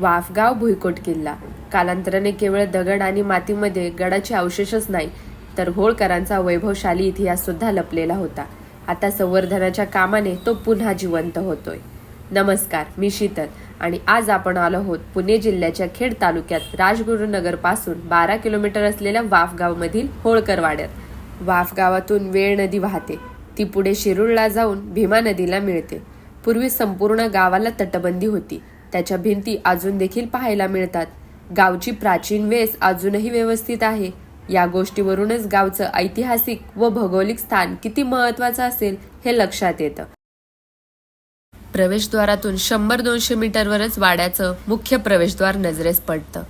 वाफगाव भुईकोट किल्ला. कालांतराने केवळ दगड आणि मातीमध्ये गडाचे अवशेषच नाही तर होळकरांचा वैभवशाली इतिहास सुद्धा लपलेला होता. आता संवर्धनाच्या कामाने तो पुन्हा जिवंत होतोय. नमस्कार मी शीतल आणि आज आपण आलो आहोत पुणे जिल्ह्याच्या खेड तालुक्यात राजगुरुनगरपासून बारा किलोमीटर असलेल्या वाफगावमधील होळकर वाड्यात वाफगावातून वेळ नदी वाहते. ती पुढे शिरूरला जाऊन भीमा नदीला मिळते. पूर्वी संपूर्ण गावाला तटबंदी होती. त्याच्या भिंती अजून देखील पाहायला मिळतात. गावची प्राचीन वेस अजूनही व्यवस्थित आहे. या गोष्टीवरूनच गावचं ऐतिहासिक व भौगोलिक स्थान किती महत्वाचं असेल हे लक्षात येतं. प्रवेशद्वारातून शंभर दोनशे मीटरवरच वाड्याचं मुख्य प्रवेशद्वार नजरेस पडतं.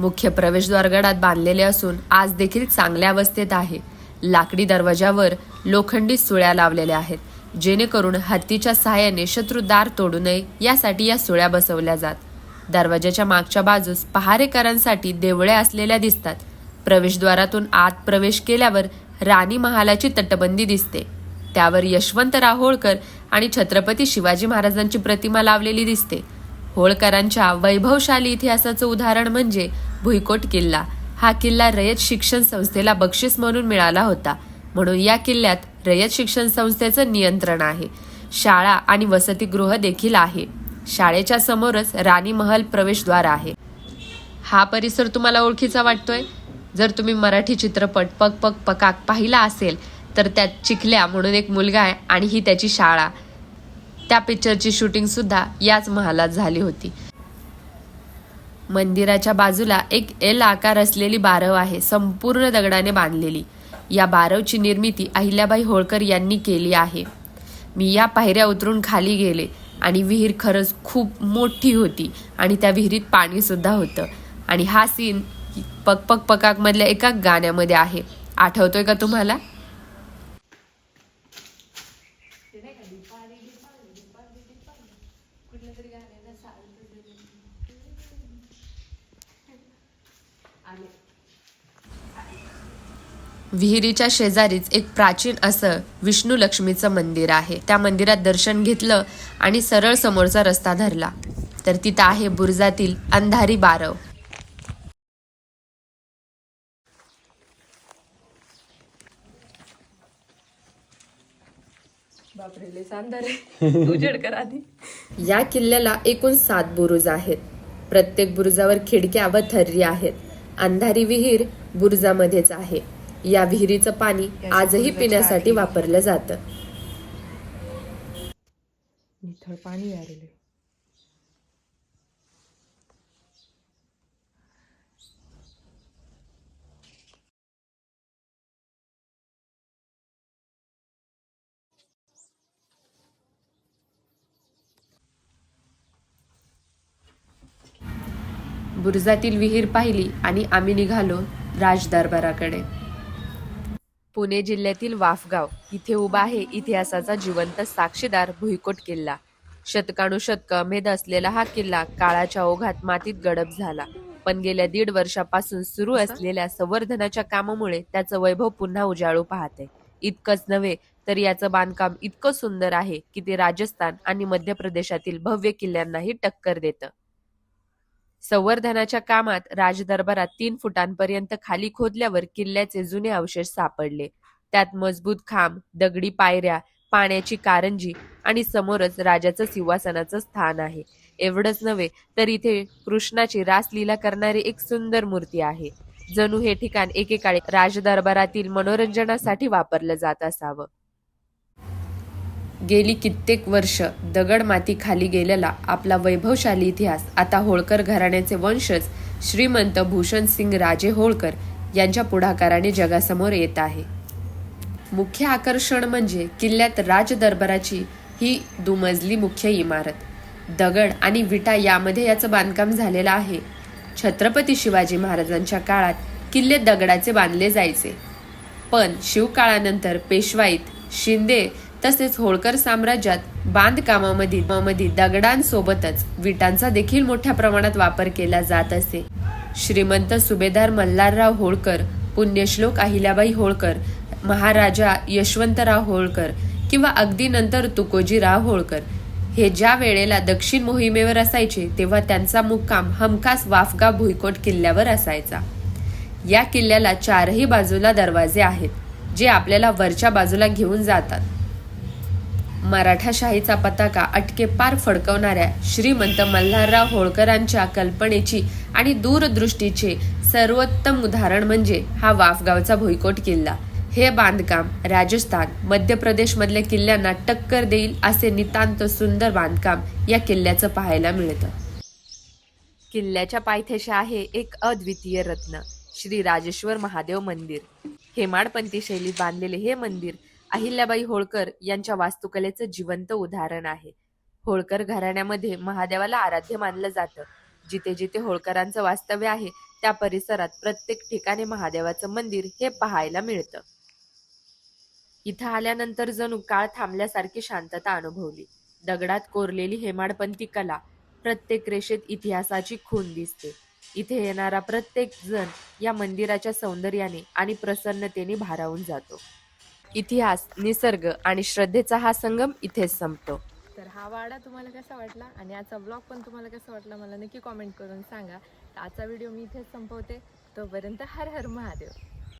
मुख्य प्रवेशद्वार गडात बांधलेले असून आज देखील चांगल्या अवस्थेत आहे. लाकडी दरवाजावर लोखंडी सुळ्या लावलेल्या आहेत. जेणेकरून हत्तीच्या सहाय्याने शत्रू दार तोडू नये यासाठी या सुळ्या बसवल्या जात. दरवाजाच्या मागच्या बाजूस पहारेकरांसाठी देवळे असलेल्या दिसतात. प्रवेशद्वारातून आत प्रवेश केल्यावर राणी महालाची तटबंदी दिसते. त्यावर यशवंतराव होळकर आणि छत्रपती शिवाजी महाराजांची प्रतिमा लावलेली दिसते. होळकरांच्या वैभवशाली इतिहासाचं उदाहरण म्हणजे भुईकोट किल्ला. हा किल्ला रयत शिक्षण संस्थेला बक्षीस म्हणून मिळाला होता. म्हणून या किल्ल्यात रयत शिक्षण संस्थेचं नियंत्रण आहे. शाळा आणि वसतिगृह देखील आहे. शाळेच्या समोरच राणी महल प्रवेशद्वार आहे. हा परिसर तुम्हाला ओळखीचा वाटतोय? जर तुम्ही मराठी चित्रपट पक पक पकाक पाहिला असेल तर त्यात चिखल्या म्हणून एक मुलगा आहे आणि ही त्याची शाळा. त्या पिक्चरची शूटिंग सुद्धा याच महालात झाली होती. मंदिराच्या बाजूला एक एल आकार असलेली बारव आहे संपूर्ण दगडाने बांधलेली. या बारवची निर्मिती अहिल्याबाई होळकर यांनी केली आहे. मी या पायऱ्या उतरून खाली गेले आणि विहीर खरंच खूप मोठी होती आणि त्या विहिरीत पाणी सुद्धा होतं. आणि हा सीन पक पक पकाकमधल्या एका गाण्यामध्ये आहे. आठवतोय का तुम्हाला? विहिरीच्या शेजारीच एक प्राचीन असं विष्णू लक्ष्मीचं मंदिर आहे. त्या मंदिरात दर्शन घेतलं आणि सरळ समोरचा रस्ता धरला. तर तिथं आहे बुर्जातील अंधारी बारव. या किल्ल्याला एकूण सात बुरुज आहेत. प्रत्येक बुरुजावर खिडक्या व थर्री आहेत. अंधारी विहीर बुरुजामध्येच आहे. या विहिरीचं पाणी आजही पिण्यासाठी वापरलं जातं. निथळ पाणी आलेले बुरुजातील विहीर पाहिली आणि आम्ही निघालो राज दरबाराकडे पुणे जिल्ह्यातील वाफगाव इथे उभा आहे इतिहासाचा जिवंत साक्षीदार भुईकोट किल्ला. शतकानुशतक अमेद असलेला हा किल्ला काळाच्या ओघात मातीत गडप झाला. पण गेल्या दीड वर्षापासून सुरू असलेल्या संवर्धनाच्या कामामुळे त्याचं वैभव पुन्हा उजाळू पाहते. इतकंच नव्हे तर याचं बांधकाम इतकं सुंदर आहे की ते राजस्थान आणि मध्य प्रदेशातील भव्य किल्ल्यांनाही टक्कर देतं. संवर्धनाच्या कामात राजदरबारात तीन फुटांपर्यंत खाली खोदल्यावर किल्ल्याचे जुने अवशेष सापडले. त्यात मजबूत खांब दगडी पायऱ्या पाण्याची कारंजी आणि समोरच राजाचं सिंहासनाचं स्थान आहे. एवढंच नव्हे तर इथे कृष्णाची रासलीला करणारी एक सुंदर मूर्ती आहे. जणू हे ठिकाण एकेकाळी राजदरबारातील मनोरंजनासाठी वापरलं जात असावं. गेली कित्येक वर्ष दगड माती खाली गेलेला आपला वैभवशाली इतिहास आता होळकर घराण्याचे वंशज श्रीमंत भूषण सिंग राजे होळकर यांच्या पुढाकाराने जगासमोर येत आहे. मुख्य आकर्षण म्हणजे किल्ल्यात राजदरबाराची ही दुमजली मुख्य इमारत. दगड आणि विटा यामध्ये याचं बांधकाम झालेलं आहे. छत्रपती शिवाजी महाराजांच्या काळात किल्ले दगडाचे बांधले जायचे. पण शिवकाळानंतर पेशवाईत शिंदे तसेच होळकर साम्राज्यात बांधकामामध्ये मध्ये दगडांसोबतच विटांचा देखील मोठ्या प्रमाणात वापर केला जात असे. श्रीमंत सुभेदार मल्हारराव होळकर पुण्यश्लोक अहिल्याबाई होळकर महाराजा यशवंतराव होळकर किंवा अगदी नंतर तुकोजीराव होळकर हे ज्या वेळेला दक्षिण मोहिमेवर असायचे तेव्हा त्यांचा मुक्काम हमखास वाफगा भुईकोट किल्ल्यावर असायचा. या किल्ल्याला चारही बाजूला दरवाजे आहेत जे आपल्याला वरच्या बाजूला घेऊन जातात. मराठाशाहीचा पताका अटके पार फडकवणाऱ्या श्रीमंत मल्हारराव होळकरांच्या कल्पनेची आणि दूरदृष्टीचे सर्वोत्तम उदाहरण म्हणजे हा वाफगावचा भुईकोट किल्ला. हे बांधकाम राजस्थान मध्य प्रदेश मधल्या किल्ल्यांना टक्कर देईल असे नितांत सुंदर बांधकाम या किल्ल्याचं पाहायला मिळतं. किल्ल्याच्या पायथ्याशी आहे एक अद्वितीय रत्न श्री राजेश्वर महादेव मंदिर. हेमाडपंथी शैलीत बांधलेले हे मंदिर अहिल्याबाई होळकर यांच्या वास्तुकलेचं जिवंत उदाहरण आहे. होळकर घराण्यामध्ये महादेवाला आराध्य मानलं जातं. जिथे जिथे होळकरांचं वास्तव्य आहे त्या परिसरात प्रत्येक ठिकाणी महादेवाचं मंदिर हे पाहायला मिळतं. इथं आल्यानंतर जणू काळ थांबल्यासारखी शांतता अनुभवली. दगडात कोरलेली हेमाडपंथी कला प्रत्येक रेषेत इतिहासाची खून दिसते. इथे येणारा प्रत्येक जण या मंदिराच्या सौंदर्याने आणि प्रसन्नतेने भारावून जातो. इतिहास निसर्ग आणि श्रद्धेचा हा संगम इथेच संपतो. तर हा वाडा तुम्हाला कसा वाटला आणि आजचा ब्लॉग पण तुम्हाला कसा वाटला मला नक्की कॉमेंट करून सांगा. तर आजचा व्हिडिओ मी इथेच संपवते. तोपर्यंत हर हर महादेव.